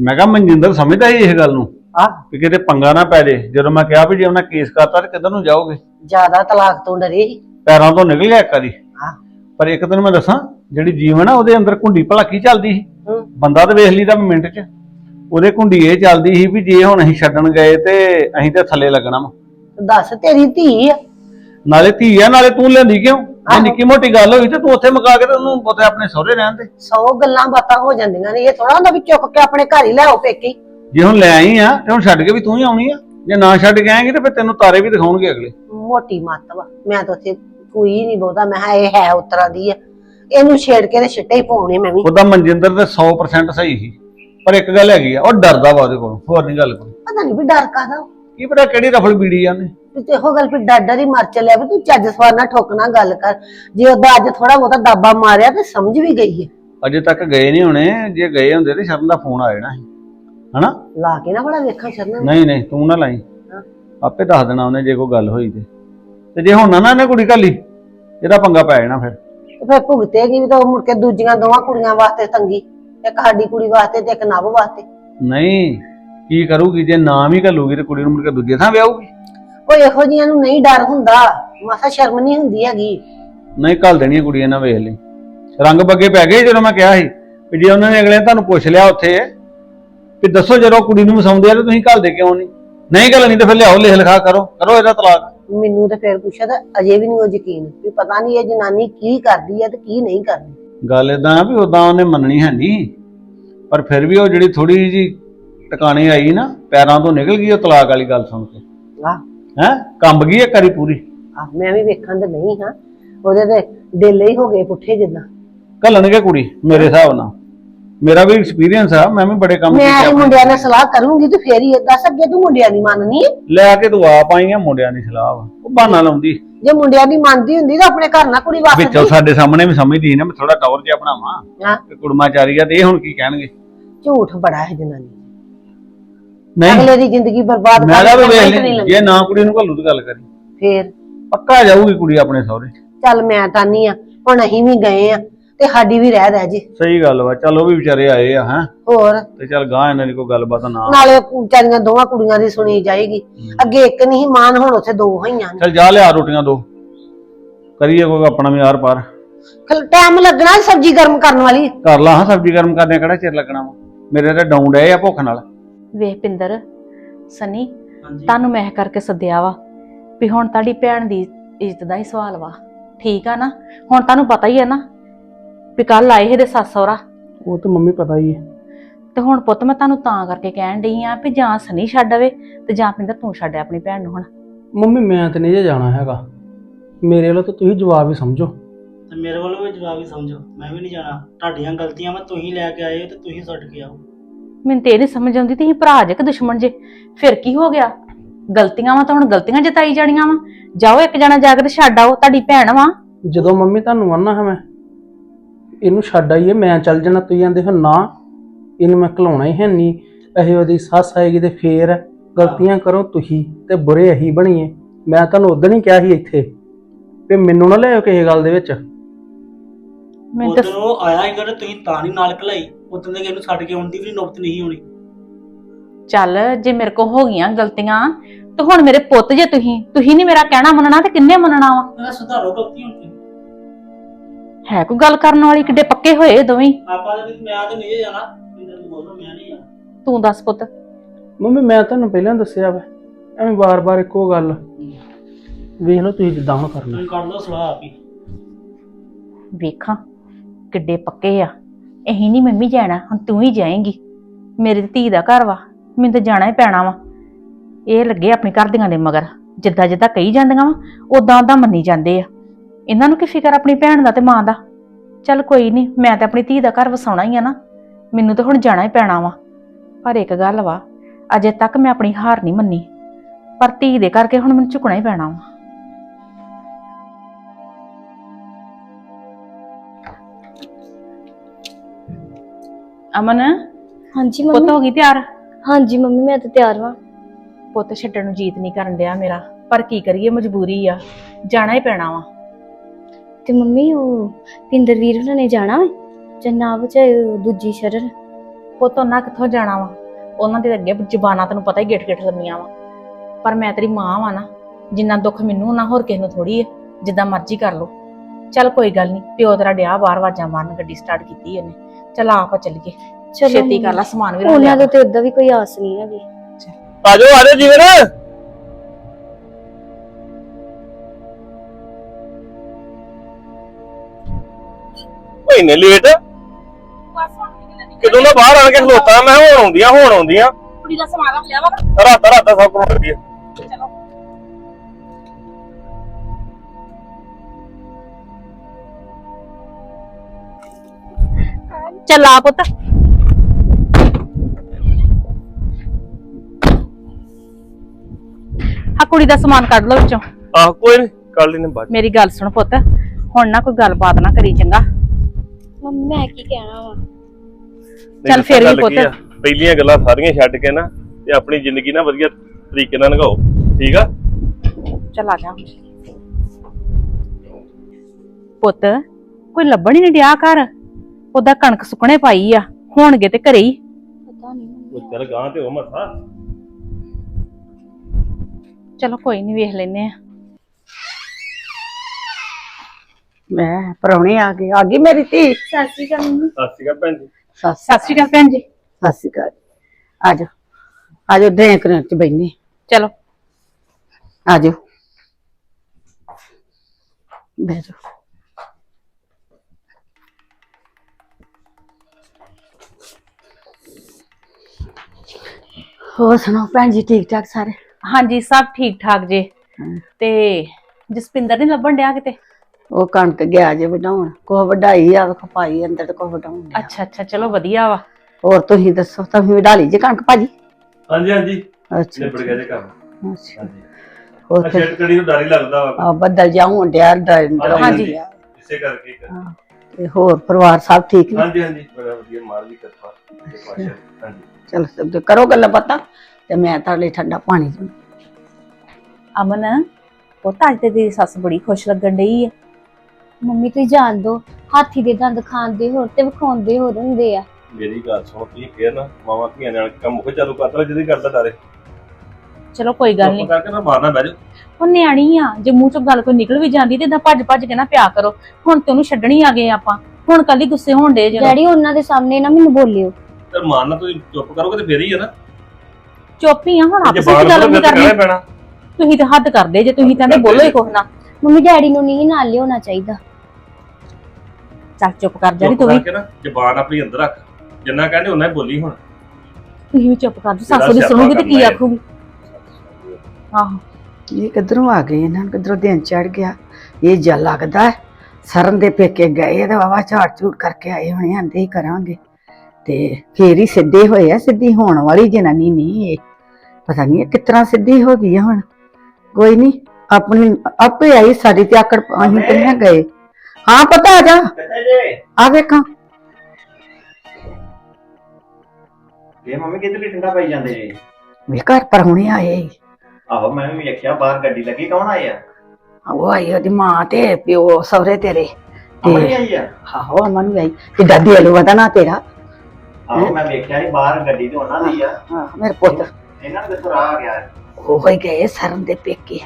ਮੈਂ ਕਿਹਾ ਮਨਜਿੰਦਰ ਸਮਝਦਾ ਹੀ ਇਹ ਗੱਲ ਨੂੰ? ਆ। ਕਿ ਕਿਤੇ ਪੰਗਾ ਨਾ ਪੈ ਜੇ। ਜਦੋਂ ਮੈਂ ਕਿਹਾ ਵੀ ਜੇ ਉਹਨਾਂ ਕੇਸ ਕਰਤਾ ਤੇ ਕਿੱਧਰ ਨੂੰ ਜਾਓਗੇ? ਜ਼ਿਆਦਾ ਤਲਾਕ ਤੋਂ ਡਰੇ ਸੀ। ਪੈਰਾਂ ਤੋਂ ਨਿਕਲ ਗਿਆ ਹਾਂ। ਪਰ ਇੱਕ ਦਿਨ ਮੈਂ ਦੱਸਾਂ ਜਿਹੜੀ ਜੀਵਨ ਆ ਉਹਦੇ ਅੰਦਰ ਕੁੰਡੀ ਭਲਾ ਕੀ ਚੱਲਦੀ ਸੀ? ਹੂੰ। ਬੰਦਾ ਤਾਂ ਵੇਖ ਲਈਦਾ ਮਿੰਟ 'ਚ। ਉਹਦੇ ਕੁੰਡੀ ਇਹ ਚੱਲਦੀ ਸੀ ਵੀ ਜੇ ਹੁਣ ਅਸੀਂ ਛੱਡਣ ਗਏ ਤੇ ਅਸੀਂ ਤੇ ਥੱਲੇ ਲੱਗਣਾ ਵਾ। ਦੱਸ ਤੇਰੀ ਧੀ ਆ। ਨਾਲੇ ਧੀ ਆ ਨਾਲੇ ਤੂੰ ਲੈਂਦੀ ਕਿਉਂ? ਜੇ ਆਹੋ। ਨਿੱਕੀ ਮੋਟੀ ਗੱਲ ਹੋਈ ਤੇ ਤੂੰ ਉੱਥੇ ਮੁਕਾ ਕੇ ਤੇ ਉਹਨੂੰ ਉੱਥੇ ਆਪਣੇ ਸਹੁਰੇ ਰਹਿਣ ਦੇ। ਸੌ ਗੱਲਾਂ ਬਾਤਾਂ ਹੋ ਜਾਂਦੀਆਂ ਨੇ ਇਹ ਥੋੜਾ ਹੁੰਦਾ ਵੀ ਚੁੱਕ ਕੇ ਆਪਣੇ ਘਰ ਹੀ ਲੈ ਆਓ ਪੇਕੀ। ਜੇ ਹੁਣ ਲੈ ਆਈ ਆ ਤੇ ਹੁਣ ਛੱਡ ਕੇ ਵੀ ਤੂੰ ਹੀ ਆਉਣੀ ਆ। ਜੇ ਨਾ ਛੱਡ ਕੇ ਆਏਂਗੀ ਤੇ ਫਿਰ ਤੈਨੂੰ ਤਾਰੇ ਵੀ ਦਿਖਾਉਣਗੇ ਅਗਲੇ। ਮੋਟੀ ਮੱਤ ਵਾ ਮੈਂ ਤਾਂ ਉੱਥੇ ਕੋਈ ਨਹੀਂ ਬਹੁਤਾ ਮੈਂ ਕਿਹਾ ਇਹ ਹੈ ਉਤਰਾ ਦੀ ਆ। ਇਹਨੂੰ ਛੇੜ ਕੇ ਤੇ ਛਿੱਟੇ ਹੀ ਪਾਉਣੇ ਮੈਂ ਵੀ। ਉਹਦਾ ਮਨਜਿੰਦਰ ਤੇ 100% ਸਹੀ ਸੀ। ਪਰ ਇੱਕ ਗੱਲ ਹੈਗੀ ਆ ਉਹ ਡਰਦਾ ਵਾ ਉਹਦੇ ਕੋਲ ਹੋਰ ਨਹੀਂ ਗੱਲ ਕੋਈ। ਪਤਾ ਨਹੀਂ ਵੀ ਡਰ ਕਾਦਾ ਕੀ ਪਤਾ ਕਿਹੜੀ ਰਫਲ ਬੀੜੀ ਆ ਉਹਨੇ। ਵੀ ਤੇ ਇਹੋ ਗੱਲ ਵੀ ਡਰ ਡਰ ਹੀ ਮਰ ਚੱਲਿਆ ਵੀ ਤੂੰ ਚੱਜ ਸਵਾਰ ਨਾਲ ਠੋਕਣਾ ਗੱਲ ਕਰ। ਜੇ ਉਹਦਾ ਅੱਜ ਥੋੜਾ ਬਹੁਤਾ ਦਾਬਾ ਮਾਰਿਆ ਤੇ ਸਮਝ ਵੀ ਗਈ ਹੈ ਅਜੇ ਤੱਕ ਗਏ ਨਹੀਂ ਹੋਣੇ। ਜੇ ਗਏ ਹੁੰਦੇ ਤੇ ਸ਼ਰਨ ਦਾ ਫੋਨ ਆ ਜਾਣਾ ਸੀ। ਹਨਾ? ਲਾ ਕੇ ਨਾ ਬੜਾ ਵੇਖਾਂ ਸ਼ਰਨ ਨਹੀਂ ਨਹੀਂ ਤੂੰ ਨਾ ਲਾਈ। ਹਾਂ। ਆਪੇ ਦੱਸ ਦੇਣਾ ਉਹਨੇ ਜੇ ਕੋਈ ਗੱਲ ਹੋਈ ਤੇ। ਤੇ ਜੇ ਹੁਣ ਨਾ ਨਾ ਇਹਨੇ ਕੁੜੀ ਘੱਲੀ ਇਹਦਾ ਪੰਗਾ ਪੈ ਜਾਣਾ ਫਿਰ। ਤੇ ਫਿਰ ਭੁਗਤੇਗੀ ਵੀ ਤਾਂ ਉਹ ਮੁੜ ਕੇ ਦੂਜੀਆਂ ਦੋਵਾਂ ਕੁੜੀਆਂ ਵਾਸਤੇ ਤੰਗੀ। ਇੱਕ ਸਾਡੀ ਕੁੜੀ ਵਾਸਤੇ ਤੇ ਇੱਕ ਨਵ ਵਾਸਤੇ। ਨਹੀਂ ਕੀ ਕਰੂਗੀ? ਜੇ ਨਾ ਵੀ ਘੱਲੂਗੀ ਤੇ ਕੁੜੀ ਨੂੰ ਮੁੜ ਕੇ ਦੂਜੇ ਥਾਂ ਵਿਆਹੂਗੀ। ਕੋਈ ਇਹੋ ਜਿਹੀਆਂ ਨੂੰ ਨਹੀਂ ਡਰ ਹੁੰਦਾ। ਮਾਸਾ ਸ਼ਰਮ ਨਹੀਂ ਹੁੰਦੀ ਹੈਗੀ। ਨਹੀਂ ਘੱਲ ਦੇਣੀ ਆ ਕੁੜੀ ਇਹਨਾਂ ਵੇਖ ਲਈ। ਰੰਗ ਬੱਗੇ ਪੈ ਗਏ ਜਦੋਂ ਮੈਂ ਕਿਹਾ ਸੀ ਵੀ ਜੇ ਉਹਨਾਂ ਨੇ ਅਗਲੇ ਤੁਹਾਨੂੰ ਪੁੱਛ ਲਿਆ ਉੱਥੇ ਵੀ ਦੱਸੋ ਜਦੋਂ ਕੁੜੀ ਨੂੰ ਵਸਾਉਂਦੇ ਆ ਤੇ ਤੁਸੀਂ ਘੱਲਦੇ ਕਿਉਂ ਨਹੀਂ? ਨਹੀਂ ਘੱਲਣੀ ਤੇ ਫਿਰ ਲਿਆਓ ਲਿਖ ਲਿਖਾ ਕਰੋ ਕਰੋ ਇਹਦਾ ਤਲਾਕ। ਮੈਨੂੰ ਤੇ ਫਿਰ ਪੁੱਛਿਆ ਤਾਂ ਅਜੇ ਵੀ ਨਹੀਂ ਉਹ ਯਕੀਨ ਵੀ ਪਤਾ ਨਹੀਂ ਇਹ ਜਨਾਨੀ ਕੀ ਕਰਦੀ ਹੈ ਤੇ ਕੀ ਨਹੀਂ ਕਰਦੀ। ਗੱਲ ਇਦਾਂ ਆ ਵੀ ਉਦਾਂ ਉਹਨੇ ਮੰਨਣੀ ਹੈ ਨਹੀਂ ਪਰ ਫਿਰ ਵੀ ਉਹ ਜਿਹੜੀ ਥੋੜੀ ਜੀ ਟਿਕਾਣੇ ਆਈ ਨਾ ਪੈਰਾਂ ਤੋਂ ਨਿਕਲ ਗਈ ਉਹ ਤਲਾਕ ਵਾਲੀ ਗੱਲ ਸੁਣ ਕੇ। ਆਹ ਹੈ? ਕੰਬ ਗਈ ਇੱਕ ਵਾਰੀ ਪੂਰੀ। ਮੈਂ ਵੀ ਵੇਖਣ ਤੇ ਨਹੀਂ ਹਾਂ। ਉਹਦੇ ਤੇ ਡੇਲੇ ਹੀ ਹੋ ਗਏ ਪੁੱਠੇ ਜਿੱਦਾਂ। ਘੱਲਣਗੇ ਕੁੜੀ ਮੇਰੇ ਹਿਸਾਬ ਨਾਲ। ਮੇਰਾ ਵੀ ਐਕਸਪੀਰੀਅੰਸ ਆ ਮੈਂ ਵੀ ਬੜੇ ਕੰਮ ਮੈਂ ਕੀਤੇ ਇਹ ਆਪਣੇ। ਮੁੰਡਿਆਂ ਨਾਲ ਸਲਾਹ ਕਰੂੰਗੀ ਤੇ ਫੇਰ ਹੀ ਇਹ ਦੱਸ ਅੱਗੇ ਤੂੰ ਮੁੰਡਿਆਂ ਦੀ ਮੰਨਨੀ ਹੈ? ਲੈ ਕੇ ਤੂੰ ਆਪ ਆਈ ਆ ਮੁੰਡਿਆਂ ਦੀ ਸਲਾਹ ਵਾ। ਉਹ ਬਹਾਨਾ ਲਾਉਂਦੀ। ਜੇ ਮੁੰਡਿਆਂ ਦੀ ਮੰਨਦੀ ਹੁੰਦੀ ਤਾਂ ਆਪਣੇ ਘਰ ਨਾਲ ਕੁੜੀ ਵਿੱਚੋਂ ਸਾਡੇ ਸਾਹਮਣੇ ਵੀ ਸਮਝਦੀ ਨਾ ਮੈਂ ਥੋੜਾ ਟੌਰ ਜਿਹਾ ਬਣਾਵਾਂ। ਹਾਂ। ਤੇ ਕੁੜਮਾਚਾਰੀ ਆ ਤੇ ਇਹ ਹੁਣ ਕੀ ਕਹਿਣਗੇ? ਝੂਠ ਬੜਾ ਹੈ ਜਨਾਨੀ। ਨਹੀਂ। ਅਗਲੇ ਦੀ ਜ਼ਿੰਦਗੀ ਬਰਬਾਦ ਮੈਂ ਵੇਖ ਦਾ ਨਹੀਂ ਲੱਗਦਾ ਜੇ ਨਾ ਕੁੜੀ ਨੂੰ ਘੱਲੂ ਤੇ ਗੱਲ ਕਰੀ। ਫੇਰ। ਪੱਕਾ ਜਾਊਗੀ ਕੁੜੀ ਆਪਣੇ ਸਹੁਰੇ। ਚੱਲ ਮੈਂ ਤਾਂ ਨਹੀਂ ਆ ਹੁਣ ਅਸੀਂ ਵੀ ਗਏ ਆ ਤੇ ਸਾਡੀ ਵੀ ਰਹਿ ਰਹਿ ਜੇ। ਸਹੀ ਗੱਲ ਵਾ ਚਲ ਉਹ ਵੀ ਵਿਚਾਰੇ ਆਏ ਆ ਹੈ। ਹੋਰ। ਤੇ ਚੱਲ ਗਾਂ ਇਹਨਾਂ ਦੀ ਕੋਈ ਗੱਲਬਾਤ ਨਾ ਨਾਲੇ ਵਿਚਾਰੀਆਂ ਦੋਵਾਂ ਕੁੜੀਆਂ ਦੀ ਸੁਣੀ ਜਾਏਗੀ। ਅੱਗੇ ਇੱਕ ਨਹੀਂ ਸੀ ਮਾਨ ਹੁਣ ਉੱਥੇ ਦੋ ਹੋਈਆਂ ਨੇ। ਚੱਲ ਜਾ ਲਿਆ ਰੋਟੀਆਂ ਦੋ। ਕਰੀਏ ਕੋਈ ਆਪਣਾ ਵੀ ਆਰ ਪਾਰ। ਟਾਈਮ ਲੱਗਣਾ ਸਬਜ਼ੀ ਗਰਮ ਕਰਨ ਵਾਲੀ। ਕਰ ਲਾ ਹਾਂ ਸਬਜ਼ੀ ਗਰਮ ਕਰਨੇ ਕਿਹੜਾ ਚਿਰ ਲੱਗਣਾ ਵਾ। ਮੇਰੇ ਤੇ ਡਾਊਨ ਡਏ ਆ ਭੁੱਖ ਨਾਲ। ਵੇਖ ਪਿੰਦਰ ਸਨੀ ਤੁਹਾਨੂੰ ਮੈਂ ਕਰਕੇ ਸੱਦਿਆ ਵਾ ਵੀ ਹੁਣ ਤੁਹਾਡੀ ਭੈਣ ਦੀ ਇੱਜ਼ਤ ਦਾ ਹੀ ਸਵਾਲ ਵਾ। ਠੀਕ ਆ ਨਾ? ਹੁਣ ਤੁਹਾਨੂੰ ਪਤਾ ਹੀ ਹੈ ਨਾ ਵੀ ਕੱਲ ਆਏ ਇਹਦੇ ਸੱਸ ਸਹੁਰਾ। ਉਹ ਤਾਂ ਮੰਮੀ ਪਤਾ ਹੀ ਹੈ ਤੇ ਹੁਣ ਪੁੱਤ ਮੈਂ ਤੁਹਾਨੂੰ ਤਾਂ ਕਰਕੇ ਕਹਿਣ ਡਈ ਆ ਵੀ ਜਾਂ ਸਨੀ ਛੱਡ ਆਵੇ ਤੇ ਜਾਂ ਪਿੰਦਰ ਤੂੰ ਛੱਡ ਆਪਣੀ ਭੈਣ ਨੂੰ ਹੁਣ। ਮੰਮੀ ਮੈਂ ਤੇ ਨਹੀਂ ਜੇ ਜਾਣਾ ਹੈਗਾ। ਮੇਰੇ ਵੱਲੋਂ ਤਾਂ ਤੁਸੀਂ ਜਵਾਬ ਹੀ ਸਮਝੋ। ਤੇ ਮੇਰੇ ਵੱਲੋਂ ਵੀ ਜਵਾਬ ਹੀ ਸਮਝੋ। ਮੈਂ ਵੀ ਨਹੀਂ ਜਾਣਾ। ਤੁਹਾਡੀਆਂ ਗਲਤੀਆਂ ਵਾ ਤੁਸੀਂ ਲੈ ਕੇ ਆਏ ਹੋ ਤੇ ਤੁਸੀਂ ਛੱਡ ਕੇ ਆਓ। ਮੈਨੂੰ ਤੇ ਇਹ ਨਹੀਂ ਸਮਝ ਆਉਂਦੀ ਤੁਸੀਂ ਭਰਾ ਜੇ ਕਿ ਦੁਸ਼ਮਣ ਜੇ। ਫਿਰ ਕੀ ਹੋ ਗਿਆ? ਗਲਤੀਆਂ ਵਾ ਤਾਂ ਹੁਣ ਗਲਤੀਆਂ ਜਤਾਈ ਜਾਣੀਆਂ ਵਾ। ਜਾਓ ਇੱਕ ਜਣਾ ਜਾ ਕੇ ਤੇ ਛੱਡ ਆਓ ਤੁਹਾਡੀ ਭੈਣ ਵਾ। ਜਦੋਂ ਮੰਮੀ ਤੁਹਾਨੂੰ ਆਨਾ ਹੈ ਮੈਂ ਇਹਨੂੰ ਛੱਡ ਆਈਏ ਮੈਂ ਚੱਲ ਜਾਣਾ ਤੁਸੀਂ ਕਹਿੰਦੇ ਹੋ ਨਾ ਇਹਨੂੰ ਮੈਂ ਘਲਾਉਣਾ ਹੀ ਹੈ ਨਹੀਂ ਇਹ ਉਹਦੀ ਸੱਸ ਆਏਗੀ ਤੇ ਫੇਰ ਗਲਤੀਆਂ ਕਰੋ ਤੁਸੀਂ ਤੇ ਬੁਰੇ ਅਹੀ ਬਣੀਏ। ਮੈਂ ਤੁਹਾਨੂੰ ਉਦੋਂ ਹੀ ਕਿਹਾ ਸੀ ਇੱਥੇ ਵੀ ਮੈਨੂੰ ਨਾ ਲਿਆਓ ਕਿਸੇ ਗੱਲ ਦੇ ਵਿੱਚ। ਮੈਨੂੰ ਤਾਂ ਉਦੋਂ ਆਇਆ ਸੀਗਾ ਤੇ ਤੁਸੀਂ ਤਾਂ ਨਹੀਂ ਨਾਲ ਘਲਾਈ। ਉਦੋਂ ਦੇ ਇਹਨੂੰ ਛੱਡ ਕੇ ਆਉਣ ਦੀ ਵੀ ਨੌਬਤ ਨਹੀਂ ਹੋਣੀ। ਚੱਲ ਜੇ ਮੇਰੇ ਕੋ ਹੋ ਗਈਆਂ ਗਲਤੀਆਂ ਤੇ ਹੁਣ ਮੇਰੇ ਪੁੱਤ ਜੇ ਤੁਸੀਂ ਤੁਸੀਂ ਨਹੀਂ ਮੇਰਾ ਕਹਿਣਾ ਮੰਨਣਾ ਤੇ ਕਿੰਨੇ ਮੰਨਣਾ ਵਾ? ਮੈਂ ਸੁਧਾਰੋ ਗਲਤੀ ਹੁਣ। ਹੈ ਕੋਈ ਗੱਲ ਕਰਨ ਵਾਲੀ ਕਿੱਡੇ ਪੱਕੇ ਹੋਏ ਦੋਵੇਂ? ਆਪਾਂ ਦੇ ਵਿੱਚ ਮੈਂ ਤੇ ਨਹੀਂ ਜਾਣਾ ਮੈਨੂੰ ਤਾਂ ਬੋਲੋ ਮੈਂ ਨਹੀਂ ਜਾਣਾ। ਤੂੰ ਦੱਸ ਪੁੱਤ। ਮੰਮੀ ਮੈਂ ਤੁਹਾਨੂੰ ਪਹਿਲਾਂ ਦੱਸਿਆ ਵਾ ਐਵੇਂ ਵਾਰ-ਵਾਰ ਇੱਕੋ ਗੱਲ। ਵੇਖ ਲਓ ਤੁਸੀਂ ਜਿੱਦਾਂ ਹੁਣ ਕਰਨਾ। ਤੁਸੀਂ ਕਰ ਲਓ ਸਲਾਹ ਆਪ ਹੀ। ਵੇਖਾਂ ਕਿੱਡੇ ਪੱਕੇ ਆ। ਅਹੀਂ ਨਹੀਂ ਮੰਮੀ ਜਾਣਾ, ਹੁਣ ਤੂੰ ਹੀ ਜਾਏਂਗੀ। ਮੇਰੀ ਧੀ ਦਾ ਘਰ ਵਾ, ਮੈਨੂੰ ਤਾਂ ਜਾਣਾ ਹੀ ਪੈਣਾ ਵਾ। ਇਹ ਲੱਗੇ ਆਪਣੇ ਘਰਦਿਆਂ ਦੇ ਮਗਰ, ਜਿੱਦਾਂ ਜਿੱਦਾਂ ਕਹੀ ਜਾਂਦੀਆਂ ਵਾ ਉਦਾਂ ਉਦਾਂ ਮੰਨੀ ਜਾਂਦੇ ਆ। ਇਹਨਾਂ ਨੂੰ ਕੀ ਫਿਕਰ ਆਪਣੀ ਭੈਣ ਦਾ ਤੇ ਮਾਂ ਦਾ? ਚੱਲ ਕੋਈ ਨਹੀਂ, ਮੈਂ ਤਾਂ ਆਪਣੀ ਧੀ ਦਾ ਘਰ ਵਸਾਉਣਾ ਹੀ ਆ ਨਾ, ਮੈਨੂੰ ਤਾਂ ਹੁਣ ਜਾਣਾ ਹੀ ਪੈਣਾ ਵਾ। ਪਰ ਇੱਕ ਗੱਲ ਵਾ, ਅਜੇ ਤੱਕ ਮੈਂ ਆਪਣੀ ਹਾਰ ਨਹੀਂ ਮੰਨੀ, ਪਰ ਧੀ ਦੇ ਕਰਕੇ ਹੁਣ ਮੈਨੂੰ ਝੁਕਣਾ ਹੀ ਪੈਣਾ ਵਾ। ਅਮਨ? ਹਾਂਜੀ ਪੁੱਤ ਮੰਮੀ ਹੋ ਗਈ ਤਿਆਰ? ਹਾਂਜੀ ਮੰਮੀ ਮੈਂ ਤਾਂ ਤਿਆਰ ਵਾਂ। ਪੁੱਤ ਛੱਡਣ ਨੂੰ ਜੀਤ ਨਹੀਂ ਕਰਨ ਡਿਆ ਮੇਰਾ ਪਰ ਕੀ ਕਰੀਏ ਮਜਬੂਰੀ ਆ। ਜਾਣਾ ਹੀ ਪੈਣਾ ਵਾ। ਤੇ ਮੰਮੀ ਉਹ ਪਿੰਦਰ ਵੀਰ ਹੋਰਾਂ ਨੇ ਜਾਣਾ ਵਾ? ਜਨਾਬ ਚ ਦੂਜੀ ਸ਼ਰਨ? ਪੁੱਤ ਉਹਨਾਂ ਕਿੱਥੋਂ ਜਾਣਾ ਵਾ? ਉਹਨਾਂ ਦੇ ਅੱਗੇ ਜ਼ੁਬਾਨਾਂ ਤੈਨੂੰ ਪਤਾ ਹੀ ਗਿੱਠ ਗਿੱਠ ਲੰਮੀਆਂ ਵਾ। ਪਰ ਮੈਂ ਤੇਰੀ ਮਾਂ ਵਾਂ ਨਾ ਜਿੰਨਾ ਦੁੱਖ ਮੈਨੂੰ ਨਾ ਹੋਰ ਕਿਸੇ ਨੂੰ ਥੋੜੀ ਹੈ ਜਿੱਦਾਂ ਮਰਜ਼ੀ ਕਰ ਲੋ ਚੱਲ ਕੋਈ ਗੱਲ ਨਹੀਂ ਪਿਓ ਤੇਰਾ ਡਿਆ ਬਾਹਰ ਵਾਜਾਂ ਮਾਰਨ ਗੱਡੀ ਸਟਾਰਟ ਕੀਤੀ ਉਹਨੇ ਚੱਲ ਆਪ ਚੱਲੀਏ ਚਲੋ ਛੇਤੀ ਕਰ ਲੈ ਸਮਾਨ ਵੀ ਰੱਖ ਉਹਨਾਂ ਦੇ ਤੇ ਉਦਾਂ ਵੀ ਕੋਈ ਆਸ ਨਹੀਂ ਹੈਗੀ। ਆਜੋ ਆਜੋ ਜੀਵਨ। ਓਏ ਨੇ ਲੇਟ ਕਿਦੋਂ ਦਾ ਬਾਹਰ ਆਣ ਕੇ ਖਲੋਤਾ ਮੈਂ ਹੁਣ ਆਉਂਦੀਆਂ ਹੁਣ ਆਉਂਦੀਆਂ ਕੁੜੀ ਦਾ ਸਮਾਨ ਰੱਖ ਲਿਆ ਵਾ। ਰਾਤਾ ਰਾਤਾ ਸਭ ਕੁਝ ਹੋ ਚੱਲ ਆ ਪੁੱਤ। ਆ ਕੁੜੀ ਦਾ ਸਮਾਨ ਕੱਢ ਲਓ ਵਿੱਚੋਂ। ਆਹ ਕੋਈ ਨਹੀਂ ਕੱਲ ਹੀ ਨੇ ਬਾਅਦ ਮੇਰੀ ਗੱਲ ਸੁਣ ਪੁੱਤ। ਹੁਣ ਨਾ ਕੋਈ ਗੱਲਬਾਤ ਨਾ ਕਰੀ ਚੰਗਾ। ਮੰਮੀ ਮੈਂ ਕੀ ਕਹਿਣਾ ਵਾ? ਚੱਲ ਫਿਰ ਵੀ ਪੁੱਤ। ਪਹਿਲੀਆਂ ਗੱਲਾਂ ਸਾਰੀਆਂ ਛੱਡ ਕੇ ਨਾ ਤੇ ਆਪਣੀ ਜ਼ਿੰਦਗੀ ਨਾ ਵਧੀਆ ਤਰੀਕੇ ਨਾਲ ਲੰਘਾਓ ਠੀਕ ਆ? ਚੱਲ ਆ ਜਾ। ਪੁੱਤ ਕੋਈ ਲੱਭਣ ਹੀ ਨਹੀਂ ਡਿਆ ਘਰ। ਉਹਦਾ ਕਣਕ ਸੁੱਕਣੇ ਪਾਈ ਆ ਹੋਣਗੇ ਤੇ ਘਰੇ ਹੀ। ਪਤਾ ਨਹੀਂ ਮੰਮੀ ਉਹ ਚੱਲ ਗਾਂ ਤੇ ਉਹ ਮੱਥਾ ਚਲੋ ਕੋਈ ਨਹੀਂ ਵੇਖ ਲੈਨੇ ਆ। ਮੈਂ ਪਰੌਣੇ ਆ ਗਏ। ਆ ਗਈ ਮੇਰੀ ਧੀ। ਸਤਿ ਸ਼੍ਰੀ ਅਕਾਲ ਮੰਮੀ। ਸਤਿ ਸ਼੍ਰੀ ਅਕਾਲ ਭੈਣ ਜੀ। ਸੱਸ ਸਤਿ ਸ਼੍ਰੀ ਅਕਾਲ ਭੈਣ ਜੀ। ਸਤਿ ਸ਼੍ਰੀ ਅਕਾਲ। ਆ ਜਾਓ ਆ ਜਾਓ ਡਰੈਂਕ ਚ ਬੈਠਨੇ ਚਲੋ ਆ ਜਾਓ। ਹੋਰ ਸੁਣਾਓ ਭੈਣ ਜੀ ਠੀਕ ਠਾਕ ਸਾਰੇ? ਹਾਂਜੀ ਸਭ ਠੀਕ ਠਾਕ ਜੇ। ਤੇ ਜਸਪਿੰਦਰ ਨਹੀਂ ਲੱਭਣ ਡਿਆ ਕਿਤੇ? ਉਹ ਕਣਕ ਗਿਆ ਜੇ ਵਡਾਉਣ ਕੋ ਵਡਾਈ ਆ ਖਪਾਈ ਅੰਦਰ ਤੇ ਕੋ ਵਡਾਉਣ ਡਿਆ। ਅੱਛਾ ਅੱਛਾ ਚਲੋ ਵਧੀਆ ਵਾ। ਹੋਰ ਤੁਸੀਂ ਦੱਸੋ ਤੁਸੀਂ ਵਡਾ ਲਈ ਜੇ ਕਣਕ ਭਾਜੀ? ਹਾਂਜੀ ਹਾਂਜੀ। ਅੱਛਾ ਨਿਬੜ ਗਿਆ ਜੇ ਕੰਮ। ਅੱਛਾ। ਹਾਂਜੀ। ਹੋਰ ਫਿਰ? ਕੜੀ ਨੂੰ ਡਰ ਹੀ ਲੱਗਦਾ ਵਾ। ਆ ਬੱਦਲ ਜਾ ਹੋਣ ਡਿਆ ਦਰ ਹਾਂਜੀ। ਇਸੇ ਕਰਕੇ ਇੱਕ- ਹਾਂ। ਤੇ ਹੋਰ ਪਰਿਵਾਰ ਸਭ ਠੀਕ ਨੇ? ਹਾਂਜੀ ਹਾਂਜੀ। ਬੜਾ ਵਧੀਆ ਮਾਰ ਦੀ ਕਿਰਪਾ। ਤੇ ਪਾਸ਼ਾ ਹਾਂਜੀ। ਚਲੋ ਸਭ ਕਰੋ ਗੱਲਾਂ ਪਤਾ ਤੇ ਮੈਂ ਤੁਹਾਡੇ ਲਈ ਠੰਡਾ ਪਾਣੀ ਚੁਣ ਅਮਨ ਪੁੱਤ ਅੱਜ ਤੇ ਤੇਰੀ ਸੱਸ ਬੜੀ ਖੁਸ਼ ਲੱਗਣ ਡਈ ਆ। ਮੰਮੀ ਤੁਸੀਂ ਜਾਣ ਦੋ। ਹਾਥੀ ਦੇ ਦੰਦ ਖਾਂਦੇ ਹੋਰ ਤੇ ਵਿਖਾਉਂਦੇ ਹੋਰ ਹੁੰਦੇ ਆ। ਮੇਰੀ ਗੱਲ ਸੁਣ ਕੀ ਫੇਰ ਨਾ ਮਾਵਾ ਧੀਆਂ ਨਾਲ ਕੰਮ ਉਹ ਚਾਲੂ ਕਰਤਾ ਜਿਹਦੀ ਗੱਲ ਦਾ ਡਰੇ ਚਲੋ ਕੋਈ ਗੱਲ ਨਹੀਂ ਚੁੱਪ ਕਰਕੇ ਨਾ ਮਾਰਨਾ ਬਹਿ ਜਾ। ਉਹ ਨਿਆਣੀ ਆ ਜੇ ਮੂੰਹ ਚੋਂ ਗੱਲ ਕੋਈ ਨਿਕਲ ਵੀ ਜਾਂਦੀ ਤੇ ਇਦਾਂ ਭੱਜ ਭੱਜ ਕੇ ਨਾ ਪਿਆ ਕਰੋ। ਹੁਣ ਤੇ ਉਹਨੂੰ ਛੱਡਣੀ ਆ ਗਏ ਆਪਾਂ। ਹੁਣ ਕੱਲ ਹੀ ਗੁੱਸੇ ਹੋਣ ਡੇ ਜਦੋਂ। ਡੈਡੀ ਉਹਨਾਂ ਦੇ ਸਾਹਮਣੇ ਨਾ ਮੈਨੂੰ ਬੋਲਿਓ। ਤੇ ਮਾਰਨਾ ਤੁਸੀਂ ਚੁੱਪ ਕਰੋਗੇ ਤੇ ਫੇਰ ਹੀ ਆ ਨਾ। ਚੁੱਪ ਹੀ ਆ ਹੁਣ ਆਪਸ ਵਿੱਚ ਗੱਲ ਨਹੀਂ ਕਰਨੀ। ਪੈਣਾ। ਤੁਸੀਂ ਤਾਂ ਹੱਦ ਕਰਦੇ ਜੇ ਤੁਸੀਂ ਕਹਿੰਦੇ ਬੋਲੋ ਹੀ ਕੁਛ ਨਾ। ਮੰਮੀ ਡੈਡੀ ਨੂੰ ਨਹੀਂ ਨਾਲ ਲਿਆਉਣਾ ਚਾਹੀਦਾ। ਚੱਲ ਚੁੱਪ ਕਰ ਚੁੱਪ ਤੂੰ ਵੀ। ਜ਼ਬਾਨ ਆਪਣੀ ਅੰਦਰ ਰੱਖ ਜਿੰਨਾ ਕਹਿੰਦੇ ਉਹਨਾਂ ਹੀ ਬੋਲੀ ਹੁਣ। ਤੁਸੀਂ ਵੀ ਚੁੱਪ ਕਰ ਜਾ ਸੱਸ ਦੀ ਸੁਣੂਗੀ ਤੇ ਕੀ ਹੈ। ਆਖੂਗੀ? ਆਹੋ। ਇਹ ਕਿੱਧਰੋਂ ਆ ਗਏ ਇਹਨਾਂ ਨੂੰ ਕਿੱਧਰੋਂ ਦਿਨ ਚੜ ਗਿਆ? ਇਹ ਜਾ ਲੱਗਦਾ ਹੈ, ਸਰਨ ਦੇ ਪੇਕੇ ਗਏ ਤੇ ਵਾਵਾ ਝਾੜ ਝੂੜ ਕਰਕੇ ਆਏ ਹੋਣੇ ਆਂਦੇ ਹੀ ਕਰਾਂਗੇ। ਤੇ ਫੇਰ ਹੀ ਸਿੱਧੇ ਹੋਏ ਆ ਸਿੱਧੀ ਹੋਣ ਵਾਲੀ ਜਨਾਨੀ ਨਹੀਂ ਇਹ। ਪਤਾ ਨਹੀਂ ਕਿਸ ਤਰ੍ਹਾਂ ਸਿੱਧੀ ਹੋ ਗਈ ਆ ਹੁਣ। ਕੋਈ ਨਹੀਂ ਆਪਣੀ ਆਪੇ ਆਈ ਸਾਡੀ ਤੇ ਆਕੜ ਅਸੀਂ ਨਹੀਂ ਗਏ। ਹਾਂ ਪਤਾ ਆ ਜਾ। ਆ ਵੇਖਾਂ। ਇਹ ਮੰਮੀ ਕਿੱਧਰ ਲਈ ਠੰਡਾ ਪਾਈ ਜਾਂਦੇ ਜੀ? ਵੇ ਘਰ ਪਰ ਹੁਣੇ ਆਏ। ਆਹੋ ਮੈਂ ਵੀ ਵੇਖਿਆ ਬਾਹਰ ਗੱਡੀ ਲੱਗੀ ਕੌਣ ਆਇਆ? ਉਹ ਆਈ ਉਹਦੀ ਮਾਂ ਤੇ ਪਿਓ ਸਹੁਰੇ ਤੇਰੇ। ਅਮਨ ਹੀ ਤੇ ਆਈ ਆ? ਆਹੋ ਅਮਨ ਵੀ ਆਈ। ਤੇ ਦਾਦੀ ਵਦਾ ਨਾ ਤੇਰਾ। ਆਹੋ ਮੈਂ ਵੇਖਿਆ ਸੀ ਬਾਹਰ ਗੱਡੀ ਤੇ ਉਹਨਾਂ ਦੀ ਆ। ਹਾਂ ਮੇਰੇ ਪੁੱਤ। ਇਹਨਾਂ ਨੂੰ ਕਿੱਥੋਂ ਰਾਹ ਆ ਗਿਆ? ਉਹ ਹੀ ਗਏ ਸਰਨ ਦੇ ਪੇਕੇ।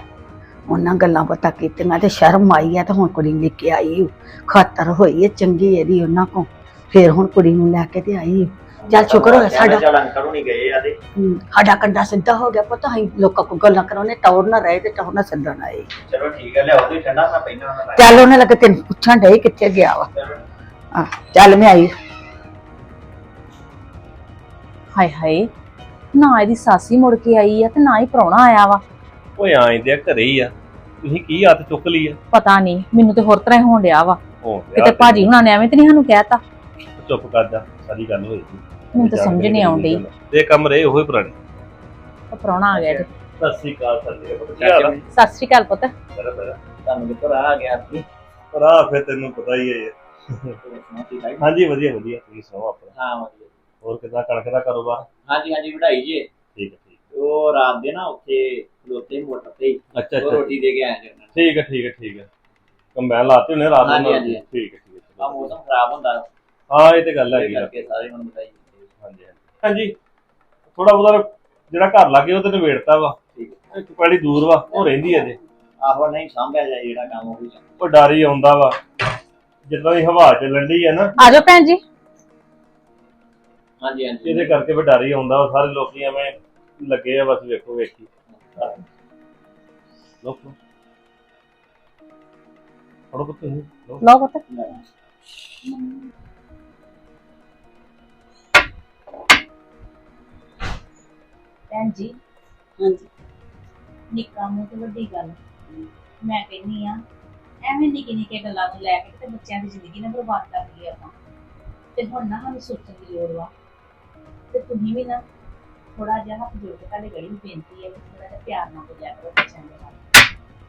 ਉਹਨਾਂ ਗੱਲਾਂ ਪਤਾ ਕੀਤੀਆਂ ਤੇ ਸ਼ਰਮ ਆਈ ਆ ਤੇ ਹੁਣ ਕੁੜੀ ਲੈ ਕੇ ਆਈ ਓ। ਖਾਤਰ ਹੋਈ ਹੈ ਚੰਗੀ ਇਹਦੀ ਉਹਨਾਂ ਕੋ ਫੇਰ ਹੁਣ ਕੁੜੀ ਨੂੰ ਲੈ ਕੇ ਤੇ ਆਈ ਓ। ਚੱਲ ਸ਼ੁਕਰ ਹੋਇਆ ਸਾਡਾ। ਚੱਲ ਅੰਕਲ ਨੂੰ ਨਹੀਂ ਗਏ ਆ ਤੇ। ਹਮ, ਸਾਡਾ ਕੰਡਾ ਸਿੱਧਾ ਹੋ ਗਿਆ ਪਤਾ। ਹੈ ਲੋਕਾਂ ਕੋ ਗੱਲਾਂ ਕਰਾਉਣੇ ਟੌਰ ਨਾ ਰਹੇ ਤੇ ਟੌਰ ਨਾ ਆਏ। ਚਲੋ ਠੀਕ ਹੈ ਲਿਆਓ ਠੰਡਾ ਚੱਲ ਉਹਨੇ ਲੱਗੇ ਤੈਨੂੰ ਪੁੱਛਣ ਡੇ ਕਿੱਥੇ ਗਿਆ ਵਾ। ਚੱਲ ਮੈਂ ਆਈ। ਹਾਏ ਹਾਏ ਨਾ ਇਹਦੀ ਸਾਸੀ ਮੁੜ ਕੇ ਆਈ ਆ ਤੇ ਨਾ ਹੀ ਪ੍ਰਾਹੁਣਾ ਆਇਆ ਵਾ। ਓਏ ਆਏ ਦੇ ਘਰੇ ਹੀ ਆ। ਤੁਸੀਂ ਕੀ ਹੱਥ ਚੁੱਕ ਲਈ ਆ? ਪਤਾ ਨਹੀਂ ਮੈਨੂੰ ਤੇ ਹੋਰ ਤਰ੍ਹਾਂ ਹੀ ਹੋਣ ਡਿਆ ਵਾ। ਹੋ ਕਿਤੇ ਭਾਜੀ ਹੁਣਾਂ ਨੇ ਐਵੇਂ ਤੇ ਨਹੀਂ ਸਾਨੂੰ ਕਹਿਤਾ? ਚੁੱਪ ਕਰ ਜਾ ਸਾਰੀ ਗੱਲ ਹੋਈ ਸੀ। ਮੈਨੂੰ ਤਾਂ ਸਮਝ ਨਹੀਂ ਆਉਂਦੀ। ਤੇ ਕੰਮ ਰਹੇ ਉਹੀ ਪੁਰਾਣੇ। ਉਹ ਪ੍ਰਾਹੁਣਾ ਆ ਗਿਆ ਜੀ। ਸਤਿ ਸ੍ਰੀ ਅਕਾਲ ਸਤਿ ਸ੍ਰੀ ਅਕਾਲ। ਕੀ ਹਾਲ ਆ? ਸਤਿ ਸ਼੍ਰੀ ਅਕਾਲ ਪੁੱਤ। ਮੇਰਾ ਮੇਰਾ ਤੁਹਾਨੂੰ ਕਿੱਥੋਂ ਰਾਹ ਆ ਗਿਆ ਸੀ। ਪਰ ਆ ਫਿਰ ਤੈਨੂੰ ਪਤਾ ਹੀ ਯਾਰ। ਹੈ ਹਾਂਜੀ ਵਧੀਆ ਵਧੀਆ। ਤੁਸੀਂ ਸੁਣਾਓ ਆਪਣਾ? ਹਾਂ ਵਧੀਆ। ਹੋਰ ਕਿਦਾਂ ਕਣਕ ਦਾ ਕਾਰੋਬਾਰ? ਹਾਂਜੀ ਹਾਂਜੀ ਵਧਾਈ ਜੀ। ਠੀਕ ਹੈ ਠੀਕ ਉਹ ਰਾਤ ਦੇ ਨਾ ਉੱਥੇ ਖਲੋਤੇ ਮੋਟਰ ਤੇ ਹੀ, ਹੈ। ਅੱਛਾ। ਉਹ ਅੱਛਾ ਰੋਟੀ ਦੇ ਕੇ ਆਏ ਜੀ ਉਹਨਾਂ ਠੀਕ ਹੈ ਠੀਕ ਹੈ ਠੀਕ ਹੈ। ਕੰਬਾਈਨ ਲਾਤੇ ਹੋਣੇ ਰਾਤ ਨੂੰ ਹਾਂਜੀ, ਨਾਲ। ਹਾਂਜੀ। ਠੀਕ ਹੈ ਠੀਕ ਨੂੰ ਆ ਹੈ। ਮੌਸਮ ਖਰਾਬ ਹੁੰਦਾ। ਹਾਂ ਇਹ ਤੇ ਗੱਲ ਇਹ ਹੈਗੀ ਆ। ਕਰਕੇ ਸਾਰੇ ਨੂੰ ਵਧਾਈ ਹਾਂਜੀ ਹਾਂਜੀ। ਹਾਂਜੀ ਥੋੜਾ ਉਹਦਾ ਜਿਹੜਾ ਘਰ ਲੱਗੇ ਉਹ ਤੇ ਨਿਬੇੜਤਾ ਵਾ। ਠੀਕ ਇੱਕ ਪੈਲੀ ਦੂਰ ਵਾ ਉਹ ਰਹਿੰਦੀ ਅਜੇ ਆਹੋ ਨਹੀਂ ਸਾਂਭਿਆ ਜਾਏ ਜਿਹੜਾ ਕੰਮ ਉਹ ਵੀ। ਉਹ ਡਰ ਹੀ ਆਉਂਦਾ ਵਾ। ਜਿੱਦਾਂ ਦੀ ਹਵਾ ਚੱਲਣ ਡਈ ਆ ਨਾ। ਆ ਜਾਓ ਭੈਣ ਜੀ। ਹਾਂਜੀ ਹਾਂਜੀ। ਇਹਦੇ ਕਰਕੇ ਵੀ ਡਰ ਹੀ ਆਉਂਦਾ ਵਾ ਸਾਰੇ ਲੋਕੀ ਐਵੇਂ ਲੱਗੇ ਆ ਬਸ ਵੇਖੋ ਵੇਖੀ। ਲੋਕ। ਫੜੋ ਪੁੱਤ ਤੁਸੀਂ ਲਓ। ਲਓ ਪੁੱਤ। ਭੈਣ ਜੀ। ਹਾਂਜੀ। ਨਿੱਕਾ ਮੂੰਹ ਤੇ ਵੱਡੀ ਗੱਲ। ਮੈਂ ਕਹਿੰਨੀ ਆ ਐਵੇਂ ਨਿੱਕੀ ਨਿੱਕੀ ਗੱਲਾਂ ਨੂੰ ਲੈ ਕੇ ਤੇ ਬੱਚਿਆਂ ਦੀ ਜ਼ਿੰਦਗੀ ਨਾ ਬਰਬਾਦ ਕਰ ਲਈ ਆਪਾਂ। ਤੇ ਹੁਣ ਨਾ ਸਾਨੂੰ ਸੋਚਣ ਦੀ ਲੋੜ ਵਾ। ਤੇ ਤੁਸੀਂ ਵੀ ਨਾ ਥੋੜਾ ਜਿਹਾ ਹੱਥ ਜੋੜ ਕੇ ਤੁਹਾਡੇ ਗੜੀ ਨੂੰ ਬੇਨਤੀ ਹੈ ਕਿ ਥੋੜਾ ਜਿਹਾ ਪਿਆਰ ਨਾਲ ਬੋਲਿਆ ਕਰੋ ਬੱਚਿਆਂ ਦੇ ਨਾਲ।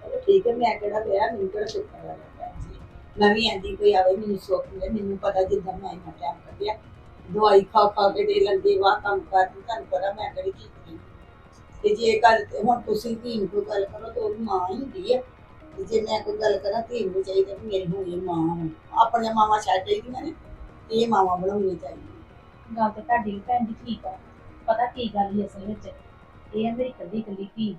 ਚਲੋ ਠੀਕ ਹੈ, ਮੈਂ ਕਿਹੜਾ ਵਿਆਹ ਮੈਨੂੰ ਕਿਹੜਾ ਸੁੱਕਾ ਲੱਗਾ ਭੈਣ ਜੀ ਮੈਂ ਵੀ ਆਂਦੀ ਕੋਈ ਆਵੇ ਮੈਨੂੰ ਸੁੱਖ ਮਿਲੇ, ਮੈਨੂੰ ਪਤਾ ਜਿੱਦਾਂ ਮੈਂ ਇੰਨਾ ਟਾਈਮ ਕੱਢਿਆ। ਦਵਾਈ ਖਾ ਖਾ ਕੇ ਦੇ ਲੰਗੇ ਵਾਹ, ਕੰਮ ਕਰਦੀ ਤੁਹਾਨੂੰ ਪਤਾ ਮੈਂ ਕਿਹੜੀ ਕੀਤੀ ਤੇ ਜੇ ਗੱਲ ਹੁਣ ਤੁਸੀਂ ਧੀ ਨੂੰ ਕੋਈ ਗੱਲ ਕਰੋ, ਤਾਂ ਉਹ ਮਾਂ ਹੀ ਹੁੰਦੀ ਹੈ ਤੇ ਜੇ ਮੈਂ ਕੋਈ ਗੱਲ ਕਰਾਂ, ਧੀ ਨੂੰ ਚਾਹੀਦਾ ਕਿ ਮੇਰੀ ਹੋਣੀ ਮਾਂ ਹੋਣ। ਆਪਣੀਆਂ ਮਾਵਾਂ ਛੱਡ ਜਾਂਦੀਆਂ ਨੇ ਇਹ ਮਾਵਾਂ ਬਣਾਉਣੀਆਂ ਚਾਹੀਦੀਆਂ। ਗੱਲ ਤੇ ਤੁਹਾਡੀ ਵੀ ਭੈਣ ਜੀ ਠੀਕ ਆ। ਪਤਾ ਕੀ ਗੱਲ ਹੀ ਅਸਲ ਵਿੱਚ? ਇਹ ਮੇਰੀ ਕੱਲੀ ਕੱਲੀ ਧੀ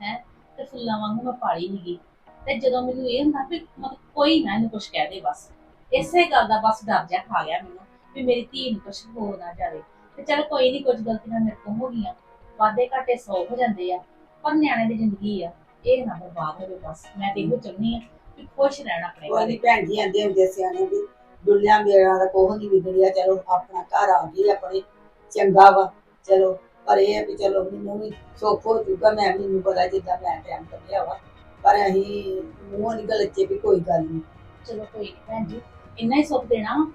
ਹੈ? ਤੇ ਫੁੱਲਾਂ ਵਾਂਗੂ ਮੈਂ ਪਾਲੀ ਨੀਗੀ ਤੇ ਜਦੋਂ ਮੈਨੂੰ ਇਹ ਹੁੰਦਾ ਵੀ ਮਤਲਬ ਕੋਈ ਨਾ ਇਹਨੂੰ ਕੁਝ ਕਹਿ ਦੇ ਬਸ। ਇਸੇ ਗੱਲ ਦਾ ਬਸ ਡਰ ਜਾ ਖਾ ਗਿਆ ਮੈਨੂੰ ਵੀ ਮੇਰੀ ਧੀ ਨੂੰ ਕੁਝ ਹੋ ਨਾ ਜਾਵੇ। ਤੇ ਚਲ ਕੋਈ ਨਹੀਂ ਕੁਝ ਗਲਤੀਆਂ ਮੇਰੇ ਤੋਂ ਹੋ ਗਈਆਂ। ਵਾਦੇ ਘਾਟੇ ਸੌ ਹੋ ਜਾਂਦੇ ਆ ਪਰ ਨਿਆਣੇ ਦੀ ਜ਼ਿੰਦਗੀ ਆ। ਇਹ ਨਾ ਬਰਬਾਦ ਹੋਵੇ ਬਸ। ਮੈਂ ਤੇ ਇਹੋ ਚਾਹੁੰਦੀ ਆ ਕਿ ਖੁਸ਼ ਰਹਿਣਾ ਆਪਣੇ ਨੀ ਭੈਣ ਜੀ ਆਂਦੇ ਹੁੰਦੇ ਸਿਆਣੇ ਵੀ। ਦੁੱਲਿਆਂ ਮੇਰਾ ਦਾ ਕੋਹ ਨਹੀਂ ਵਿਗੜਿਆ। ਚਲੋ, ਆਪਣਾ ਘਰ ਆ ਗਈ ਆਪਣੇ ਚੰਗਾ ਵਾ। ਚਲੋ, ਪਰ ਇਹ ਹੈ ਵੀ ਚਲੋ, ਮੈਨੂੰ ਵੀ ਸੁੱਖ ਹੋ ਜੂਗਾ ਮੈਂ ਮੈਨੂੰ ਪਤਾ ਜਿੱਦਾਂ ਮੈਂ ਟਾਈਮ ਕੱਢਿਆ ਵਾ। ਪਰ ਅਸੀਂ ਮੂੰਹ ਨਹੀਂ ਗਲਚੇ ਵੀ ਕੋਈ ਗੱਲ ਨਹੀਂ ਚਲੋ ਕੋਈ ਨਹੀਂ ਭੈਣ ਜੀ, ਇੰਨਾ ਹੀ ਸੁੱਖ ਦੇਣਾ ਵਾ।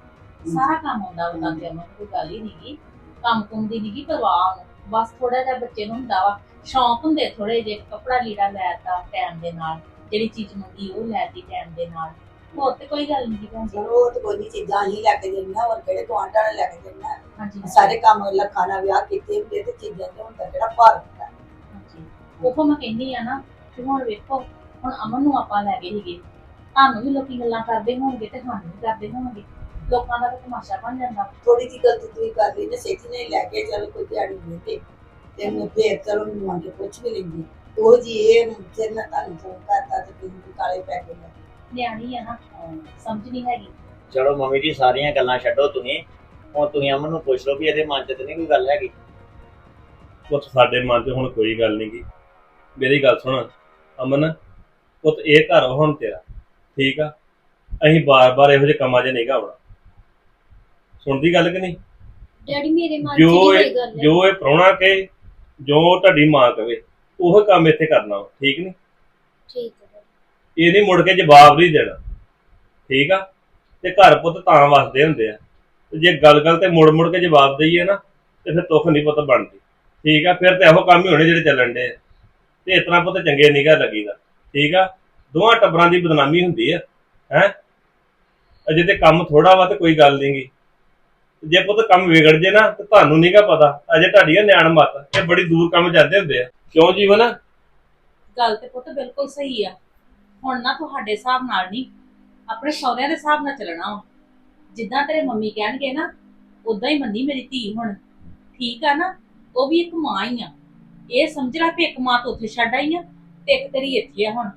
ਸਾਰਾ ਕੰਮ ਆਉਂਦਾ ਵਾ ਤਾਂ ਨੂੰ ਕੋਈ ਗੱਲ ਹੀ ਨਹੀਂਗੀ ਕੰਮ ਕੁੰਮ ਦੀ ਨਹੀਂਗੀ ਪਰਵਾਹ ਨੂੰ ਬਸ ਥੋੜਾ ਜਿਹਾ ਬੱਚੇ ਨੂੰ ਹੁੰਦਾ ਵਾ। ਸ਼ੌਂਕ ਹੁੰਦੇ ਥੋੜੇ ਜਿਹੇ, ਕੱਪੜਾ ਲੀੜਾ ਲੈਤਾ ਟਾਈਮ ਦੇ ਨਾਲ। ਜਿਹੜੀ ਚੀਜ਼ ਮੰਗੀ ਉਹ ਲੈਤੀ ਟਾਈਮ ਦੇ ਨਾਲ। ਹੋਰ ਤੇ ਕੋਈ ਗੱਲ ਨਹੀਂ ਭੈਣ ਜੀ। ਚਲੋ ਉਹ ਤਾਂ ਕੋਈ ਨਹੀਂ ਚੀਜ਼ਾਂ ਹੀ ਲੈ ਕੇ ਦੇਣੀਆਂ ਹੋਰ ਕਿਹੜੇ ਗੁਆਂਢਾਂ ਨੇ ਲੈ ਕੇ ਦੇਣੀਆਂ ਹਾਂਜੀ। ਸਾਰੇ ਕੰਮ ਲੱਖਾਂ ਨਾਲ ਵਿਆਹ ਕੀਤੇ ਹੁੰਦੇ ਤੇ ਚੀਜ਼ਾਂ ਤੇ ਹੁੰਦਾ ਕਿਹੜਾ ਭਾਰ ਹੁੰਦਾ ਹਾਂਜੀ। ਉਹ ਮੈਂ ਕਹਿੰਦੀ ਆ ਨਾ ਕਿ ਹੁਣ ਵੇਖੋ ਹੁਣ ਅਮਨ ਨੂੰ ਆਪਾਂ ਲੈ ਗਏ ਸੀਗੇ। ਤੁਹਾਨੂੰ ਵੀ ਲੋਕੀ ਗੱਲਾਂ ਕਰਦੇ ਹੋਣਗੇ ਤੇ ਸਾਨੂੰ ਵੀ ਕਰਦੇ ਹੋਣਗੇ। ਲੋਕਾਂ ਦਾ ਤਾਂ ਤਮਾਸ਼ਾ ਬਣ ਜਾਂਦਾ। ਥੋੜੀ ਜਿਹੀ ਗਲਤੀ ਤੁਸੀਂ ਕਰ ਲਈ ਨੇ ਲੈ ਕੇ ਚਲੋ ਕੋਈ ਦਿਹਾੜੀ ਦੇ ਤੇ ਤੇ ਮੈਂ ਫੇਰ ਚਲੋ ਮੈਨੂੰ ਮੰਗ ਕੇ ਪੁੱਛ ਵੀ ਲੈਂਦੀ। ਉਹ ਜੀ ਇਹ ਮੈਂ ਤੁਹਾਨੂੰ ਫੋਨ ਕਰਤਾ ਤੇ ਤੁਸੀਂ ਕਾਲੇ ਪੈ ਗਏ। ਨਿਆਣੀ ਆ ਨਾ। ਸਮਝ ਨਹੀਂ ਹੈਗੀ। ਚਲੋ ਮੰਮੀ ਜੀ ਸਾਰੀਆਂ ਗੱਲਾਂ ਛੱਡੋ ਤੁਸੀਂ। ਹੁਣ ਤੁਸੀਂ ਅਮਨ ਨੂੰ ਪੁੱਛ ਲਓ ਵੀ ਇਹਦੇ ਮਨ 'ਚ ਤੇ ਨਹੀਂ ਕੋਈ ਗੱਲ ਹੈਗੀ। ਪੁੱਤ ਸਾਡੇ ਮਨ 'ਚ ਹੁਣ ਕੋਈ ਗੱਲ ਨਹੀਂ ਗੀ ਮੇਰੀ ਗੱਲ ਸੁਣ ਅਮਨ ਪੁੱਤ ਇਹ ਘਰ ਹੁਣ ਤੇਰਾ। ਠੀਕ ਆ? ਅਸੀਂ ਬਾਰ-ਬਾਰ ਇਹੋ ਜਿਹੇ ਕੰਮਾਂ 'ਚ ਨਹੀਂ ਆਉਣਾ। ਸੁਣਦੀ ਗੱਲ ਕਿ ਨਹੀਂ? ਡੈਡੀ ਮੇਰੇ ਮਨ ਚ ਜੋ ਇਹ ਕੋਈ ਗੱਲ ਹੈ ਜੋ ਇਹ ਪ੍ਰਾਹੁਣਾ ਕਹੇ ਜੋ ਤੁਹਾਡੀ ਮਾਂ ਕਵੇ ਉਹ ਕੰਮ ਇੱਥੇ ਕਰਨਾ ਵਾ, ਠੀਕ ਨਹੀਂ? ਠੀਕ ਹੈ ਇਹ ਨਹੀਂ ਮੁੜ ਕੇ ਜਵਾਬ ਨਹੀਂ ਦੇਣਾ। ਠੀਕ ਆ? ਤੇ ਘਰ ਪੁੱਤ ਤਾਂ ਵਸਦੇ ਹੁੰਦੇ ਆ। ਤੇ ਜੇ ਗੱਲ-ਗੱਲ ਤੇ ਮੁੜ-ਮੁੜ ਕੇ ਜਵਾਬ ਦਈਏ ਨਾ, ਤੇ ਫਿਰ ਤੁਖ ਨਹੀਂ ਪੁੱਤ ਬਣਦੀ। ਠੀਕ ਆ? ਫਿਰ ਤੇ ਇਹੋ ਕੰਮ ਹੀ ਹੋਣੇ ਜਿਹੜੇ ਚੱਲਣ ਦੇ ਤੇ ਇਤਨਾ ਪੁੱਤ ਚੰਗੇ ਨਿਗਾ ਲੱਗੀਦਾ। ਠੀਕ ਆ? ਦੋਵਾਂ ਟੱਬਰਾਂ ਦੀ ਬਦਨਾਮੀ ਹੁੰਦੀ ਆ। ਹੈ? ਅਜੇ ਤੇ ਕੰਮ ਥੋੜਾ ਵਾ ਤੇ ਕੋਈ ਗੱਲ ਨਹੀਂਗੀ ਜੇ ਪੁੱਤ ਕੰਮ ਵਿਗੜ ਜੇ ਨਾ, ਤੇ ਤੁਹਾਨੂੰ ਨਹੀਂਗਾ ਪਤਾ। ਅਜੇ ਤੁਹਾਡੀ ਨਿਆਣ ਮਤ। ਇਹ ਬੜੀ ਦੂਰ ਕੰਮ ਜਾਂਦੇ ਹੁੰਦੇ ਆ। ਕਿਉਂ ਜੀਵਨ? ਗੱਲ ਤੇ ਪੁੱਤ ਬਿਲਕੁਲ ਸਹੀ ਆ। ਹੁਣ ਨਾ ਤੁਹਾਡੇ ਹਿਸਾਬ ਨਾਲ ਨਹੀਂ ਆਪਣੇ ਸਹੁਰਿਆਂ ਦੇ ਹਿਸਾਬ ਨਾਲ ਚੱਲਣਾ ਵਾ। ਜਿੱਦਾਂ ਤੇਰੇ ਮੰਮੀ ਕਹਿਣਗੇ ਨਾ ਉਦਾਂ ਹੀ ਮੰਨੀ ਮੇਰੀ ਧੀ ਹੁਣ। ਠੀਕ ਆ ਨਾ, ਉਹ ਵੀ ਇੱਕ ਮਾਂ ਹੀ ਆ। ਇਹ ਸਮਝ ਲੈ ਵੀ ਇੱਕ ਮਾਂ ਤੂੰ ਉੱਥੇ ਛੱਡ ਆਈ ਆ ਤੇ ਇੱਕ ਤੇਰੀ ਇੱਥੇ ਆ ਹੁਣ।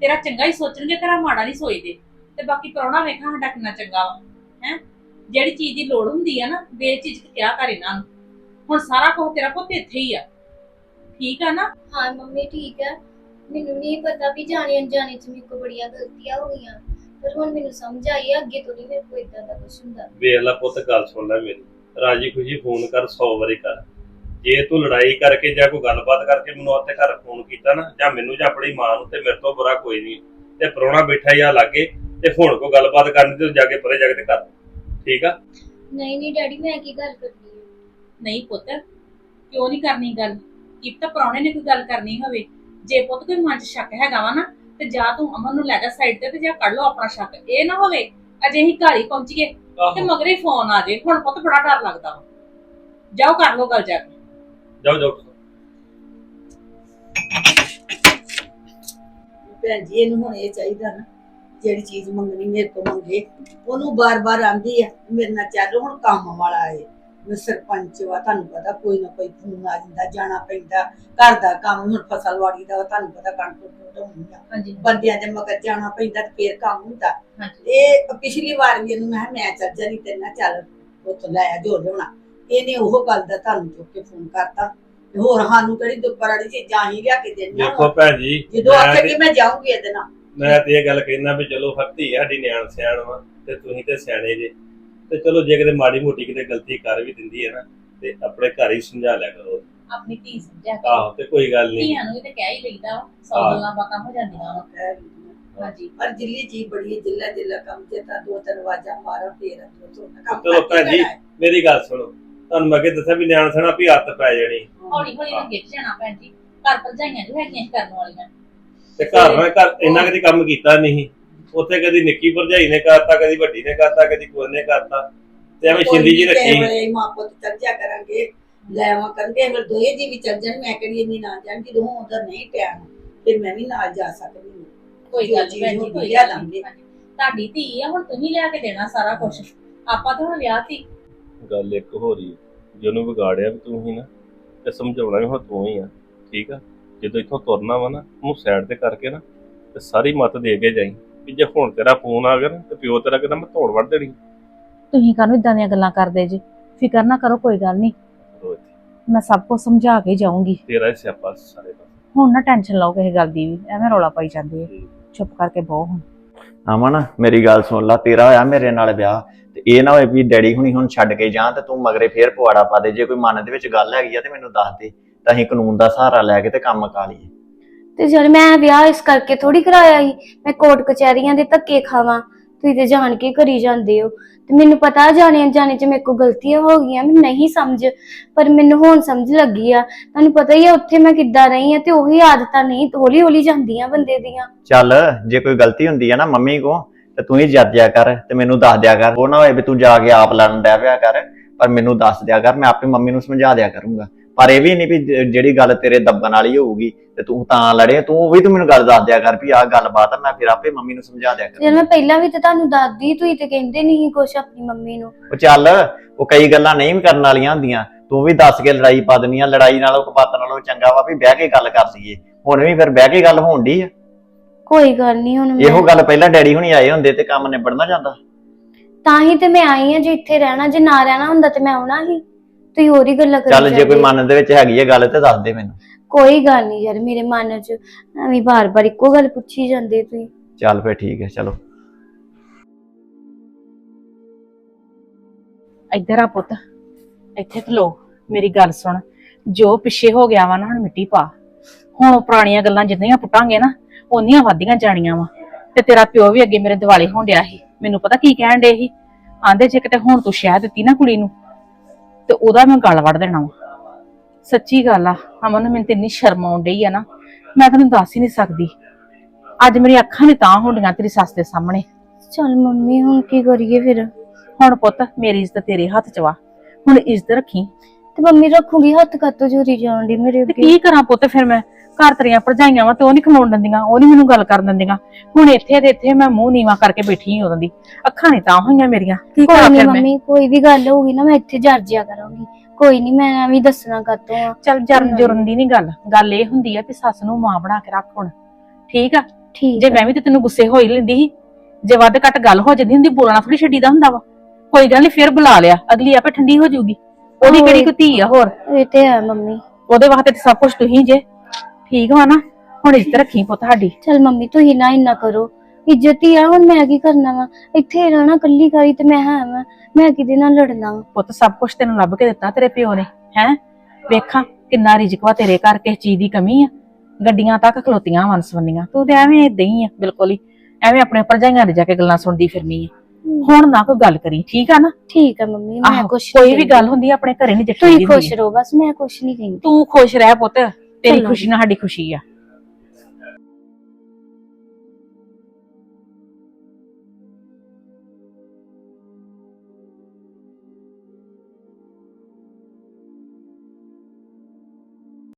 ਤੇਰਾ ਚੰਗਾ ਹੀ ਸੋਚਣਗੇ, ਤੇਰਾ ਮਾੜਾ ਨਹੀਂ ਸੋਚਦੇ। ਤੇ ਬਾਕੀ ਪ੍ਰਾਹੁਣਾ ਵੇਖਾਂ ਸਾਡਾ ਕਿੰਨਾ ਚੰਗਾ ਵਾ, ਹੈ? ਜਿਹੜੀ ਚੀਜ਼ ਦੀ ਲੋੜ ਹੁੰਦੀ ਆ ਨਾ ਬੇਚਿਜਕ ਕਿਹਾ ਕਰ ਇਹਨਾਂ ਨੂੰ। ਹੁਣ ਸਾਰਾ ਕੁਝ ਤੇਰਾ ਪੁੱਤ ਇੱਥੇ ਹੀ ਆ। ਠੀਕ ਆ ਨਾ? ਹਾਂ ਮੰਮੀ, ਠੀਕ ਹੈ ਮੈਨੂੰ ਨਹੀਂ ਪਤਾ ਵੀ ਜਾਣੇ ਅਣਜਾਣੇ ਚ ਮੇਰੇ ਕੋਲ ਬੜੀਆਂ ਗਲਤੀਆਂ ਹੋ ਗਈਆਂ। ਪਰ ਹੁਣ ਮੈਨੂੰ ਸਮਝ ਆਈ ਹੈ ਅੱਗੇ ਤੋਂ ਨਹੀਂ ਮੇਰੇ ਕੋਲ ਇਦਾਂ ਦਾ ਕੁਝ ਹੁੰਦਾ। ਵੇਖ ਲੈ ਪੁੱਤ ਗੱਲ ਸੁਣ ਲੈ ਮੇਰੀ। ਰਾਜੀ ਖੁਸ਼ੀ ਫੋਨ ਕਰ 100 ਵਾਰੀ ਕਰ। ਜੇ ਤੂੰ ਲੜਾਈ ਕਰਕੇ ਜਾਂ ਕੋਈ ਗੱਲਬਾਤ ਕਰਕੇ ਮੈਨੂੰ ਉੱਥੇ ਘਰ ਫੋਨ ਕੀਤਾ ਨਾ ਜਾਂ ਮੈਨੂੰ ਜਾਂ ਆਪਣੀ ਮਾਂ ਨੂੰ ਤੇ ਮੇਰੇ ਤੋਂ ਬੁਰਾ ਕੋਈ ਨਹੀਂ ਤੇ ਪ੍ਰਾਹੁਣਾ ਬੈਠਾ ਹੀ ਆ ਲਾਗੇ ਤੇ ਹੁਣ ਕੋਈ ਗੱਲਬਾਤ ਕਰਨੀ ਤੇ ਜਾ ਕੇ ਪਰੇ ਜਾ ਕੇ ਤੇ ਕਰ। ਠੀਕ ਆ? ਨਹੀਂ ਨਹੀਂ ਡੈਡੀ ਮੈਂ ਕੀ ਗੱਲ ਕਰਨੀ ਹੈ ਨਹੀਂ ਪੁੱਤ ਕਿਉਂ ਨਹੀਂ ਕਰਨੀ ਗੱਲ? ਕੀ ਤਾਂ ਪ੍ਰਾਹੁਣੇ ਨੇ ਕੋਈ ਗੱਲ ਕਰਨੀ ਹੋਵੇ। ਜੇ ਪੁੱਤ ਕੋਈ ਮਨ 'ਚ ਸ਼ੱਕ ਹੈਗਾ ਵਾ ਨਾ ਤੇ ਜਾ ਤੂੰ ਅਮਨ ਨੂੰ ਲੈ ਜਾ ਸਾਈਡ ਤੇ ਤੇ ਜਾ ਕੱਢ ਲਓ ਆਪਣਾ ਸ਼ੱਕ। ਇਹ ਨਾ ਹੋਵੇ ਅਜੇ ਹੀ ਘਰ ਹੀ ਪਹੁੰਚ ਗਏ ਤੇ ਮਗਰੇ ਫੋਨ ਆ ਜੇ। ਹੁਣ ਪੁੱਤ ਬੜਾ ਡਰ ਲੱਗਦਾ ਵਾ। ਜਾਓ ਕਰ ਲਓ ਗੱਲ ਜਾ ਕੇ। ਜਾਓ ਜਾਓ। ਭੈਣ ਜੀ ਇਹਨੂੰ ਹੁਣ ਇਹ ਚਾਹੀਦਾ ਨਾ ਜਿਹੜੀ ਚੀਜ਼ ਮੰਗਣੀ ਮੇਰੇ ਤੋਂ ਮੰਗੇ ਉਹਨੂੰ ਬਾਰ-ਬਾਰ ਆਂਦੀ ਆ ਮੇਰੇ ਨਾਲ ਚੱਲ ਹੁਣ ਕੰਮ ਵਾਲਾ ਏ। ਸਰਪੰਚ ਵਾ ਤੁਹਾਨੂੰ ਪਤਾ ਕੋਈ ਨਾ ਕੋਈ ਫੋਨ ਆ ਜਾਂਦਾ ਜਾਣਾ ਪੈਂਦਾ ਘਰ ਦਾ ਕੰਮ ਹੁਣ ਫਸਲ ਵਾੜੀ ਦਾ ਵਾ, ਤੁਹਾਨੂੰ ਪਤਾ ਕਣਕ ਢੋਣੀ ਆ। ਹਾਂਜੀ। ਬੰਦਿਆਂ ਦੇ ਮਗਰ ਜਾਣਾ ਪੈਂਦਾ ਤੇ ਫੇਰ ਕੰਮ ਹੁੰਦਾ। ਹਾਂਜੀ। ਇਹ ਪਿਛਲੀ ਵਾਰ ਵੀ ਇਹਨੂੰ ਮੈਂ ਕਿਹਾ ਮੈਂ ਚੱਲ ਜਾਣੀ ਤੇ ਨਾ ਚੱਲ ਉੱਥੋਂ ਲੈ ਆ ਜੋ ਲਿਆਉਣਾ ਇਹਨੇ ਉਹ ਗੱਲ ਦਾ ਤੁਹਾਨੂੰ ਚੁੱਕ ਕੇ ਫੋਨ ਕਰਤਾ। ਤੇ ਹੋਰ ਸਾਨੂੰ ਕਿਹੜੀ ਦੁੱਪਰ ਵਾਲੀ ਚੀਜ਼ਾਂ ਹੀ ਲਿਆ ਕੇ ਦੇਣੀਆਂ ਦੇਖੋ ਵਾ। ਭੈਣ ਜੀ ਜਦੋਂ ਮੈਂ ਆਖੇ ਤੇ- ਕਿ ਮੈਂ ਜਾਊਂਗੀ ਇਹਦੇ ਨਾਲ। ਮੈਂ ਤੇ ਇਹ ਗੱਲ ਕਹਿਣਾ ਵੀ ਚਲੋ ਹੱਤੀ ਆ ਸਾਡੀ ਨਿਆਣ ਸਿਆਣ ਵਾ ਤੇ ਤੁਸੀਂ ਤੇ ਸਿਆਣੇ ਜੇ। ਤੇ ਚਲੋ ਜੇ ਕਿਤੇ ਮਾੜੀ ਮੋਟੀ ਕਿਤੇ ਗਲਤੀ ਕਰ ਵੀ ਦਿੰਦੀ ਹੈ ਨਾ ਤੇ ਆਪਣੇ ਘਰ ਹੀ ਸਮਝਾ ਲਿਆ ਕਰੋ। ਆਪਣੀ ਧੀ ਸਮਝਿਆ ਕੇ। ਆਹੋ ਤੇ ਕੋਈ ਗੱਲ ਨਹੀਂ। ਧੀਆਂ ਨੂੰ ਵੀ ਤੇ ਕਹਿ ਹੀ ਲਈਦਾ ਵਾ ਸੌ ਹਾਂ। ਗੱਲਾਂ ਬਾਤਾਂ ਹੋ ਜਾਂਦੀਆਂ ਵਾ। ਹਾਂਜੀ। ਪਰ ਜਿੱਲੀ ਜੀ ਬੜੀ ਹੈ, ਜਿੱਲਾ ਜਿੱਲਾ ਕੰਮ ਤਾਂ ਦੋ ਤਿੰਨ ਵਾਜਾਂ ਮਾਰਾਂ ਫੇਰ ਅੰਦਰੋਂ ਤੋਂ ਕੰਮ ਚਲੋ ਕਰਕੇ ਭੈਣ ਜੀ। ਹੈ। ਮੇਰੀ ਗੱਲ ਸੁਣੋ। ਤੁਹਾਨੂੰ ਮੈਂ ਅੱਗੇ ਦੱਸਿਆ ਵੀ ਨਿਆਣ ਸਣਾ ਵੀ ਹੱਥ ਪੈ ਜਾਣੀ। ਹੌਲੀ ਹੌਲੀ ਨੇ ਗਿੱਟ ਜਾਣਾ ਭੈਣ ਜੀ। ਘਰ ਭਰਜਾਈਆਂ ਜੋ ਹੈਗੀਆਂ ਸੀ ਕਰਨ ਵਾਲੀਆਂ। ਤੇ ਘਰ ਨਾਲ ਘਰ ਇੰਨਾ ਕਦੀ ਕੰਮ ਕੀਤਾ ਨਹੀਂ ਉੱਥੇ ਕਦੀ ਨਿੱਕੀ ਭਰਜਾਈ ਨੇ ਕਰਤਾ ਕਦੀ ਵੱਡੀ ਨੇ ਕਰਤਾ ਕਦੀ ਕੋਈ ਨੇ ਕਰਤਾ। ਤੇ ਐਵੇਂ ਛਿੰਦੀ ਜੀ ਰੱਖੀ। ਵੇਲੇ ਮਾਂ ਪੁੱਤ ਚੱਲ ਜਾ ਕਰਾਂਗੇ ਲੈਵਾ ਕਰਾਂਗੇ ਫਿਰ ਦੋਏ ਜੀ ਵੀ ਚੱਲ ਜਾਣ ਮੈਂ ਕਿਹੜੀ ਇੰਨੀ ਨਾ ਜਾਣ ਜਦੋਂ ਉਧਰ ਨਹੀਂ ਟਾਈਮ ਫਿਰ ਮੈਂ ਵੀ ਨਾਲ ਜਾ ਸਕਦੀ ਹਾਂ। ਕੋਈ ਗੱਲ ਨੀ ਭੈਣ ਜੀ ਕੋਈ ਲਿਆ ਗੱਲ। ਤੁਹਾਡੀ ਧੀ ਆ ਹੁਣ ਤੁਸੀਂ ਲਿਆ ਕੇ ਦੇਣਾ ਸਾਰਾ ਕੁਝ ਆਪਾਂ ਤਾਂ ਹੁਣ ਵਿਆਹ ਤੀ ਗੱਲ ਇੱਕ ਹੋ ਰਹੀ ਹੈ ਜਿਹਨੂੰ ਵਿਗਾੜਿਆ ਵੀ ਤੂੰ ਹੀ ਨਾ ਤੇ ਸਮਝਾਉਣਾ ਵੀ ਹੁਣ ਤੂੰ ਹੀ ਆ ਠੀਕ ਆ? ਜਦੋਂ ਇੱਥੋਂ ਤੁਰਨਾ ਵਾ ਨਾ ਉਹਨੂੰ ਸਾਈਡ ਤੇ ਕਰਕੇ ਨਾ ਤੇ ਸਾਰੀ ਮੱਤ ਦੇ ਕੇ ਜਾਈ। ਵੀ ਜੇ ਹੁਣ ਤੇਰਾ ਫੋਨ ਆ ਗਿਆ ਨਾ ਤੇ ਪਿਓ ਤੇਰਾ ਕਹਿੰਦਾ ਮੈਂ ਧੌਣ ਵੜ ਦੇਣੀ ਤੁਸੀਂ ਕਾਹਨੂੰ ਇਦਾਂ ਦੀਆਂ ਗੱਲਾਂ ਕਰਦੇ ਜੀ? ਫਿਕਰ ਨਾ ਕਰੋ ਕੋਈ ਗੱਲ ਨਹੀਂ। ਰੋਜ਼ ਮੈਂ ਸਭ ਕੁਝ ਸਮਝਾ ਕੇ ਜਾਊਂਗੀ। ਤੇਰਾ ਹੀ ਸਿਆਪਾ ਸਾਰੇ ਦਾ ਹੁਣ ਨਾ ਟੈਨਸ਼ਨ ਲਓ ਕਿਸੇ ਗੱਲ ਦੀ ਵੀ ਐਵੇਂ ਰੌਲਾ ਪਾਈ ਜਾਂਦੇ ਆ। ਚੁੱਪ ਕਰਕੇ ਬਹੁ ਹੁਣ। ਅਮਨ ਮੇਰੀ ਗੱਲ ਸੁਣ ਲਾ ਤੇਰਾ ਹੋਇਆ ਮੇਰੇ ਨਾਲ ਵਿਆਹ ਤੇ ਇਹ ਨਾ ਹੋਏ ਵੀ ਡੈਡੀ ਹੁਣੀ ਹੁਣ ਛੱਡ ਕੇ ਜਾਂ ਤੇ ਤੂੰ ਮਗਰੇ ਫੇਰ ਪਵਾੜਾ ਪਾ ਦੇ। ਜੇ ਕੋਈ ਮਨ ਦੇ ਵਿੱਚ ਗੱਲ ਹੈਗੀ ਆ ਤੇ ਮੈਨੂੰ ਦੱਸ ਦੇ। ਤਾਂ ਅਸੀਂ ਕਾਨੂੰਨ ਦਾ ਸਹਾਰਾ ਲੈ ਕੇ ਤੇ ਕੰਮ ਕਾ ਲਈਏ। ਤੇ ਜਦ ਮੈਂ ਵਿਆਹ ਇਸ ਕਰਕੇ ਥੋੜੀ ਕਰਾਇਆ ਸੀ, ਮੈਂ ਕੋਰਟ ਕਚਹਿਰੀਆਂ ਦੇ ਧੱਕੇ ਖਾਵਾਂ, ਤੁਸੀਂ ਤੇ ਜਾਣ ਕੇ ਕਰੀ ਜਾਂਦੇ ਹੋ। ਤੇ ਮੈਨੂੰ ਪਤਾ ਜਾਣੇ ਅਣਜਾਣੇ ਚ ਮੇਰੇ ਕੋਲ ਗਲਤੀਆਂ ਹੋ ਗਈਆਂ, ਮੈਨੂੰ ਨਹੀਂ ਸਮਝ, ਪਰ ਮੈਨੂੰ ਹੁਣ ਸਮਝ ਲੱਗੀ ਆ। ਤੁਹਾਨੂੰ ਪਤਾ ਹੀ ਆ, ਉੱਥੇ ਮੈਂ ਕਿੱਦਾਂ ਰਹੀ ਆ ਤੇ ਉਹੀ ਆਦਤਾਂ ਨਹੀਂ ਹੌਲੀ ਹੌਲੀ ਜਾਂਦੀਆਂ ਬੰਦੇ ਦੀਆਂ। ਚੱਲ, ਜੇ ਕੋਈ ਗਲਤੀ ਹੁੰਦੀ ਆ ਨਾ ਮੰਮੀ ਕੋ, ਤੇ ਤੂੰ ਹੀ ਜੱਜ ਕਰ ਤੇ ਮੈਨੂੰ ਦੱਸ ਦਿਆ ਕਰ। ਉਹ ਨਾ ਹੋਏ ਵੀ ਤੂੰ ਜਾ ਕੇ ਆਪ ਲੜਨ ਡਿਆ ਪਿਆ ਕਰ, ਪਰ ਮੈਨੂੰ ਦੱਸ ਦਿਆ ਕਰ, ਮੈਂ ਆਪੇ ਮੰਮੀ ਨੂੰ ਸਮਝਾ ਦਿਆ ਕਰੂੰਗਾ। ਪਰ ਇਹ ਵੀ ਨਹੀਂ ਵੀ ਜਿਹੜੀ ਗੱਲ ਤੇਰੇ ਦੱਬਣ ਵਾਲੀ ਹੋਊਗੀ ਤੇ ਤੂੰ ਤਾਂ ਲੜੇ ਤੂੰ ਵੀ ਤੂੰ ਮੈਨੂੰ ਗੱਲ ਦੱਸ ਦਿਆ ਕਰ ਵੀ ਆਹ ਗੱਲਬਾਤ ਆ ਮੈਂ ਫਿਰ ਆਪੇ ਮੰਮੀ ਨੂੰ ਸਮਝਾ ਦਿਆ ਜਦ ਕਰੂੰਗਾ। ਮੈਂ ਪਹਿਲਾਂ ਵੀ ਤੇ ਤੁਹਾਨੂੰ ਦੱਸਦੀ ਤੁਸੀਂ ਤੇ ਕਹਿੰਦੇ ਨਹੀਂ ਕੁਛ ਆਪਣੀ ਮੰਮੀ ਨੂੰ। ਉਹ ਚੱਲ ਉਹ ਕਈ ਗੱਲਾਂ ਨਹੀਂ ਵੀ ਕਰਨ ਵਾਲੀਆਂ ਹੁੰਦੀਆਂ ਤੂੰ ਵੀ ਦੱਸ ਕੇ ਲੜਾਈ ਪਾ ਦਿੰਦੀ ਆ ਲੜਾਈ ਨਾਲੋਂ ਕਪੱਤ ਨਾਲੋਂ ਚੰਗਾ ਵਾ ਵੀ ਬਹਿ ਕੇ ਗੱਲ ਕਰ ਲਈਏ ਹੁਣ ਵੀ ਫਿਰ ਬਹਿ ਕੇ ਗੱਲ ਹੋਣ ਡਈ ਆ। ਕੋਈ ਗੱਲ ਨਹੀਂ ਹੁਣ ਇਹੋ ਮੈਂ ਗੱਲ ਪਹਿਲਾਂ ਡੈਡੀ ਹੁਣੀ ਆਏ ਹੁੰਦੇ ਤੇ ਕੰਮ ਨਿਬੜਨਾ ਜਾਂਦਾ। ਤਾਂ ਹੀ ਤੇ ਮੈਂ ਆਈ ਆ ਜੇ ਇੱਥੇ ਰਹਿਣਾ ਜੇ ਨਾ ਰਹਿਣਾ ਹੁੰਦਾ ਤੇ ਮੈਂ ਆਉਣਾ ਹੀ। ਤੁਸੀਂ ਹੋਰ ਹੀ ਗੱਲਾਂ ਕਰੀ ਚੱਲ ਜੇ ਕੋਈ ਜਾਂਦੇ। ਮਨ ਦੇ ਵਿੱਚ ਹੈਗੀ ਆ ਗੱਲ ਤੇ ਦੱਸ ਦੇ ਮੈਨੂੰ। ਕੋਈ ਗੱਲ ਨਹੀਂ ਯਾਰ ਮੇਰੇ ਮਨ 'ਚ ਐਵੇਂ ਬਾਰ-ਬਾਰ ਇੱਕੋ ਗੱਲ ਪੁੱਛੀ ਜਾਂਦੇ ਤੁਸੀਂ। ਚੱਲ ਫੇ ਠੀਕ ਹੈ ਚਲੋ। ਇੱਧਰ ਆ ਪੁੱਤ ਇੱਥੇ ਖਲੋ ਮੇਰੀ ਗੱਲ ਸੁਣ। ਜੋ ਪਿੱਛੇ ਹੋ ਗਿਆ ਵਾ ਨਾ ਹੁਣ ਮਿੱਟੀ ਪਾ। ਹੁਣ ਉਹ ਪੁਰਾਣੀਆਂ ਗੱਲਾਂ ਜਿੰਨੀਆਂ ਪੁੱਟਾਂਗੇ ਨਾ ਓਨੀਆਂ ਵਧੀਆਂ ਜਾਣੀਆਂ ਵਾ। ਤੇ ਤੇਰਾ ਪਿਓ ਵੀ ਅੱਗੇ ਮੇਰੇ ਦਿਵਾਲੇ ਹੋਣ ਡਿਆ ਸੀ। ਮੈਨੂੰ ਪਤਾ ਕੀ ਕਹਿਣ ਡੇ ਸੀ? ਆਂਦੇ ਜੇ ਕਿਤੇ ਹੁਣ ਤੂੰ ਸ਼ਹਿ ਦਿੱਤੀ ਨਾ ਕੁੜੀ ਨੂੰ ਤੇ ਉਹਦਾ ਮੈਂ ਗਲ ਵੜ ਦੇਣਾ ਵਾ। ਸੱਚੀ ਗੱਲ ਆ ਅਮਨ ਨੂੰ ਮੈਨੂੰ ਤੇ ਇੰਨੀ ਸ਼ਰਮ ਆਉਣ ਡਈ ਆ ਨਾ। ਮੈਂ ਤੈਨੂੰ ਦੱਸ ਹੀ ਨਹੀਂ ਸਕਦੀ। ਅੱਜ ਮੇਰੀ ਅੱਖਾਂ ਨਹੀਂ ਤਾਂ ਹੁੰਦੀਆਂ ਤੇਰੀ ਸੱਸ ਦੇ ਸਾਹਮਣੇ। ਚਲ ਮੰਮੀ ਹੁਣ ਕੀ ਕਰੀਏ ਫਿਰ? ਹੁਣ ਪੁੱਤ ਮੇਰੀ ਇੱਜ਼ਤ ਤੇਰੇ ਹੱਥ 'ਚ ਵਾ। ਹੁਣ ਇੱਜ਼ਤ ਰੱਖੀ। ਤੇ ਮੰਮੀ ਰੱਖੂਗੀ ਹੱਥ ਕੱਤੋਂ ਜੂਰੀ ਜਾਣ ਦੀ ਮੇਰੇ ਤੇ ਅੱਗੇ? ਕੀ ਕਰਾਂ ਪੁੱਤ ਫਿਰ ਮੈਂ? ਘਰ ਤੇਰੀਆਂ ਭਰਜਾਈਆਂ ਵਾ ਤੇ ਉਹ ਨਹੀਂ ਖਲੋਣ ਦਿੰਦੀਆਂ ਉਹ ਨਹੀਂ ਮੈਨੂੰ ਗੱਲ ਕਰਨ ਦਿੰਦੀਆਂ। ਹੁਣ ਇੱਥੇ ਤੇ ਇੱਥੇ ਮੈਂ ਮੂੰਹ ਨੀਵਾ ਕਰਕੇ ਬੈਠੀ ਹਾਂ ਦੀ ਅੱਖਾਂ ਨਹੀਂ ਤਾਂ ਹੋਈਆਂ ਮੇਰੀਆਂ। ਕੀ ਕੋਈ ਕਰਾਂ ਨਹੀਂ ਫਿਰ ਮੈਂ। ਮੰਮੀ? ਕੋਈ ਵੀ ਗੱਲ ਹੋਊਗੀ ਨਾ ਮੈਂ ਇੱਥੇ ਜਰਜਿਆ ਕਰਾਂਗੀ। ਕੋਈ ਨਹੀਂ ਮੈਂ ਐਵੇਂ ਦੱਸਣਾ ਕਾਤੋਂ ਆ। ਚੱਲ ਜਰਨ ਜੁਰਨ ਦੀ ਨਹੀਂ ਗੱਲ। ਗੱਲ ਇਹ ਹੁੰਦੀ ਆ ਕਿ ਸੱਸ ਨੂੰ ਮਾਂ ਬਣਾ ਕੇ ਰੱਖ ਹੁਣ। ਠੀਕ ਆ? ਠੀਕ ਜੇ ਆ। ਮੈਂ ਵੀ ਤੇ ਤੈਨੂੰ ਗੁੱਸੇ ਹੋਈ ਲੈਂਦੀ ਸੀ ਜੇ ਵੱਧ ਘੱਟ ਗੱਲ ਹੋ ਜਾਂਦੀ ਹੁੰਦੀ ਬੋਲਣਾ ਥੋੜੀ ਛੱਡੀਦਾ ਹੁੰਦਾ ਵਾ। ਕੋਈ ਗੱਲ ਨਹੀਂ ਫਿਰ ਬੁਲਾ ਲਿਆ। ਅਗਲੀ ਆਪੇ ਠੰਡੀ ਹੋ ਜਾਊਗੀ। ਉਹਦੀ ਕਿਹੜੀ ਕੋਈ ਧੀ ਆ ਹੋਰ? ਇਹ ਤੇ ਹੈ ਮੰਮੀ। ਉਹਦੇ ਵਾਸਤੇ ਤੇ ਸਭ ਕੁਝ ਤੁਸੀਂ ਜੇ। ਠੀਕ ਵਾ ਨਾ? ਹੁਣ ਇੱਜ਼ਤ ਰੱਖੀ ਪੁੱਤ ਸਾਡੀ। ਚਲ ਮੰਮੀ ਤੁਸੀਂ ਨਾ ਇੰਨਾ ਕਰੋ। ਇੱਜ਼ਤ ਹੀ ਆ ਹੁਣ ਮੈਂ ਕੀ ਕਰਨਾ ਵਾ? ਇੱਥੇ ਰਹਿਣਾ ਕੱਲੀ ਕਰੀ ਤੇ ਮੈਂ ਹਾਂ ਵਾਂ। ਮੈਂ ਕਿਹਦੇ ਨਾਲ ਲੜਨਾ ਵਾ? ਪੁੱਤ ਸਭ ਕੁਝ ਤੈਨੂੰ ਲੱਭ ਕੇ ਦਿੱਤਾ ਤੇਰੇ ਪਿਓ ਨੇ ਹੈ? ਵੇਖਾਂ ਕਿੰਨਾ ਰਿਜਕ ਵਾ ਤੇਰੇ ਘਰ ਕਿਸੇ ਚੀਜ਼ ਦੀ ਕਮੀ ਆ। ਗੱਡੀਆਂ ਤੱਕ ਖਲੋਤੀਆਂ ਵੰਸਵੰਨੀਆਂ ਤੂੰ ਤੇ ਐਵੇਂ ਹੀ ਆ ਬਿਲਕੁਲ ਹੀ। ਐਵੇਂ ਆਪਣੇ ਭਰਜਾਈਆਂ ਦੇ ਜਾ ਕੇ ਗੱਲਾਂ ਸੁਣਦੀ ਫਿਰਨੀ ਆ। ਹੁਣ ਨਾ ਕੋਈ ਗੱਲ ਕਰੀ ਠੀਕ ਆ ਨਾ? ਠੀਕ ਆ ਮੰਮੀ ਮੈਂ ਆਹੋ, ਕੁਛ ਕੋਈ ਵੀ ਗੱਲ ਹੁੰਦੀ ਆ ਆਪਣੇ ਘਰੇ ਨਹੀਂ ਤੁਸੀਂ ਜੱਟੀ ਖੁਸ਼ ਰਹੋ ਬਸ ਮੈਂ ਕੁਛ ਨਹੀਂ ਕਹਿੰਦੀ। ਤੂੰ ਖੁਸ਼ ਰਹਿ ਪੁੱਤ। ਤੇਰੀ ਖੁਸ਼ੀ ਨਾਲ ਸਾਡੀ ਖੁਸ਼ੀ ਆ।